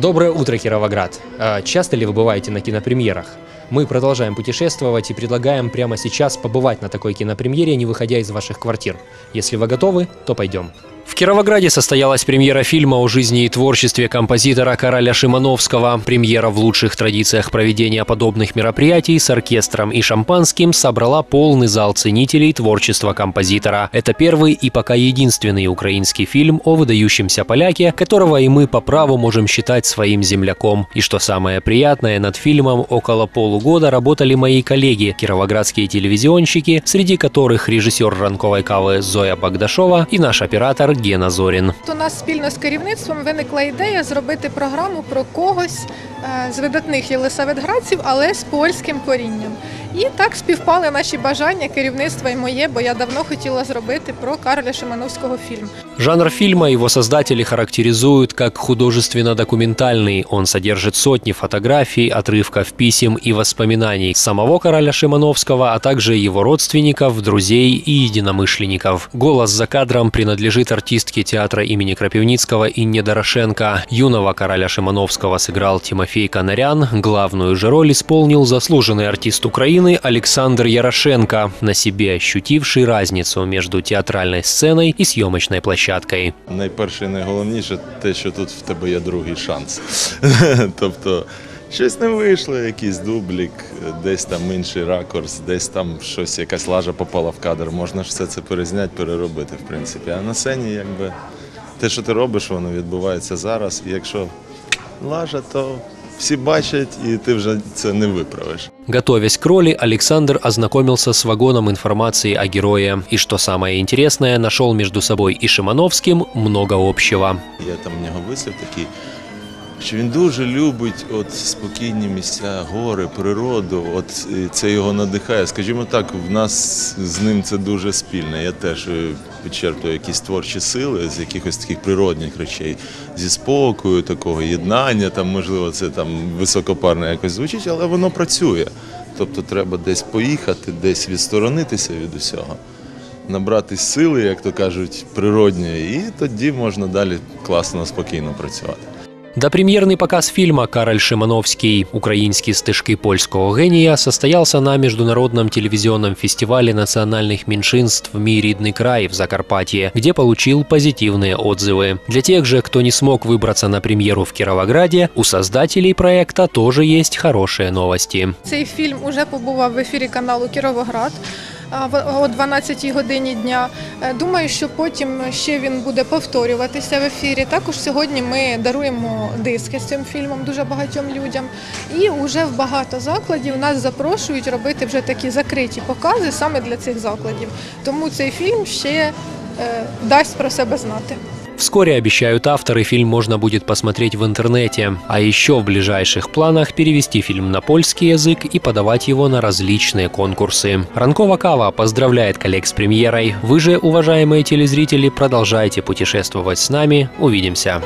Доброе утро, Кировоград! А Часто ли вы бываете на кинопремьерах? Мы продолжаем путешествовать и предлагаем прямо сейчас побывать на такой кинопремьере, не выходя из ваших квартир. Если вы готовы, то пойдем. В Кировограде состоялась премьера фильма о жизни и творчестве композитора Кароля Шимановского. Премьера в лучших традициях проведения подобных мероприятий с оркестром и шампанским собрала полный зал ценителей творчества композитора. Это первый и пока единственный украинский фильм о выдающемся поляке, которого и мы по праву можем считать своим земляком. И что самое приятное, над фильмом около полугода работали мои коллеги, кировоградские телевизионщики, среди которых режиссер ранковой кавы Зоя Багдашова и наш оператор Гена Зорин. У нас спільно з керівництвом виникла ідея зробити програму про когось е, з видатних єлисаветградців, але з польським корінням. І так співпали наші бажання керівництва і моє, бо я давно хотіла зробити про Кароля Шимановського фільм. Жанр фильма его создатели характеризуют как художественно-документальный. Он содержит сотни фотографий, отрывков писем и воспоминаний самого короля Шимановского, а также его родственников, друзей и единомышленников. Голос за кадром принадлежит артистке театра имени Крапивницкого Инне Дорошенко. Юного короля Шимановского сыграл Тимофей Конорян. Главную же роль исполнил заслуженный артист Украины Александр Ярошенко, на себе ощутивший разницу между театральной сценой и съемочной площадкой. Найперше і найголовніше те, що тут в тебе є другий шанс. тобто, щось не вийшло, якийсь дублік, десь там інший ракурс, десь там щось, якась лажа попала в кадр. Можна ж все це перезняти, переробити, в принципі. А на сцені, якби, те, що ти робиш, воно відбувається зараз. І якщо лажа, то всі бачать, і ти вже це не виправиш. Готовясь к роли, Александр ознакомился с вагоном информации о герое. И что самое интересное, нашел между собой и Шимановским много общего. Я там в нього вислів такий, що він дуже любить от спокійні місця, гори, природу. От це його надихає. Скажімо так, в нас з ним це дуже спільне. Я теж е, підчерпую якісь творчі сили з якихось таких природних речей, зі спокою, такого єднання. Там можливо це там високопарно якось звучить, але воно працює. Тобто треба десь поїхати, десь відсторонитися від усього. Набрати сили, як то кажуть, природні, і тоді можна далі класно, спокійно працювати. Допремьерный показ фильма «Кароль Шимановский. Украинские стежки польского гения» состоялся на международном телевизионном фестивале национальных меньшинств «Мій рідний край» в Закарпатье, где получил позитивные отзывы. Для тех же, кто не смог выбраться на премьеру в Кировограде, у создателей проекта тоже есть хорошие новости. Цей фільм уже побував в ефірі каналу Кіровоград а, в- О 12 годині дня. Е, Думаю, що потім ще він буде повторюватися в ефірі. Також сьогодні ми даруємо диски з цим фільмом дуже багатьом людям. І вже в багато закладів нас запрошують робити вже такі закриті покази саме для цих закладів. Тому цей фільм ще е, дасть про себе знати. Вскоре, обещают авторы, фильм можно будет посмотреть в интернете. А еще в ближайших планах перевести фильм на польский язык и подавать его на различные конкурсы. Ранкова Кава поздравляет коллег с премьерой. Вы же, уважаемые телезрители, продолжайте путешествовать с нами. Увидимся.